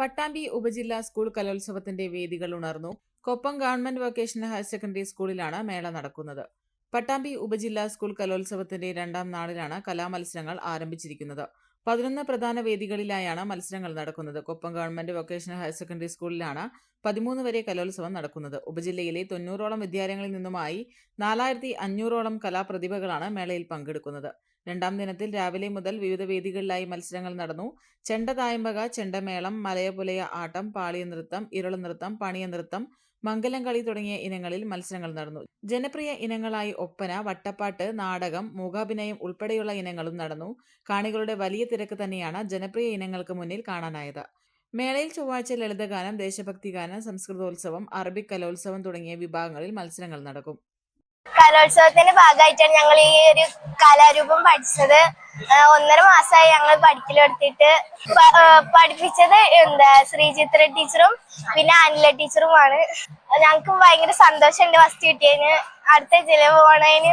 പട്ടാമ്പി ഉപജില്ലാ സ്കൂൾ കലോത്സവത്തിന്റെ വേദികൾ ഉണർന്നു. Koppam government vocational higher secondary സ്കൂളിലാണ് മേള നടക്കുന്നത്. പട്ടാമ്പി ഉപജില്ലാ സ്കൂൾ കലോത്സവത്തിന്റെ രണ്ടാം നാളിലാണ് കലാമത്സരങ്ങൾ ആരംഭിച്ചിരിക്കുന്നത്. പതിനൊന്ന് പ്രധാന വേദികളിലായാണ് മത്സരങ്ങൾ നടക്കുന്നത്. Koppam government vocational higher secondary സ്കൂളിലാണ് പതിമൂന്ന് വരെ കലോത്സവം നടക്കുന്നത്. ഉപജില്ലയിലെ തൊണ്ണൂറോളം വിദ്യാലയങ്ങളിൽ നിന്നുമായി നാലായിരത്തി അഞ്ഞൂറോളം കലാപ്രതിഭകളാണ് മേളയിൽ പങ്കെടുക്കുന്നത്. രണ്ടാം ദിനത്തിൽ രാവിലെ മുതൽ വിവിധ വേദികളിലായി മത്സരങ്ങൾ നടന്നു. ചെണ്ടതായമ്പക ചെണ്ടമേളം മലയപുലയ ആട്ടം പാളിയ നൃത്തം ഇരള നൃത്തം പണിയ നൃത്തം മംഗലം കളി തുടങ്ങിയ ഇനങ്ങളിൽ മത്സരങ്ങൾ നടന്നു. ജനപ്രിയ ഇനങ്ങളായി ഒപ്പന വട്ടപ്പാട്ട് നാടകം മൂകാഭിനയം ഉൾപ്പെടെയുള്ള ഇനങ്ങളും നടന്നു. കാണികളുടെ വലിയ തിരക്ക് തന്നെയാണ് ജനപ്രിയ ഇനങ്ങൾക്ക് മുന്നിൽ കാണാനായത്. മേളയിൽ ചൊവ്വാഴ്ച ലളിതഗാനം ദേശഭക്തി ഗാനം സംസ്കൃതോത്സവം അറബിക് കലോത്സവം തുടങ്ങിയ വിഭാഗങ്ങളിൽ മത്സരങ്ങൾ നടക്കും. കലോത്സവത്തിന്റെ ഭാഗമായിട്ടാണ് ഞങ്ങൾ ഈ ഒരു കലാരൂപം പഠിച്ചത് ഒന്നര മാസമായി ഞങ്ങൾ പഠിക്കലെടുത്തിട്ട്. പഠിപ്പിച്ചത് എന്താ ശ്രീചിത്ര ടീച്ചറും പിന്നെ അനില ടീച്ചറുമാണ്. ഞങ്ങൾക്ക് ഭയങ്കര സന്തോഷമുണ്ട് ഫസ്റ്റ് കിട്ടിയതിന്. അടുത്ത ജില്ല പോണതിന്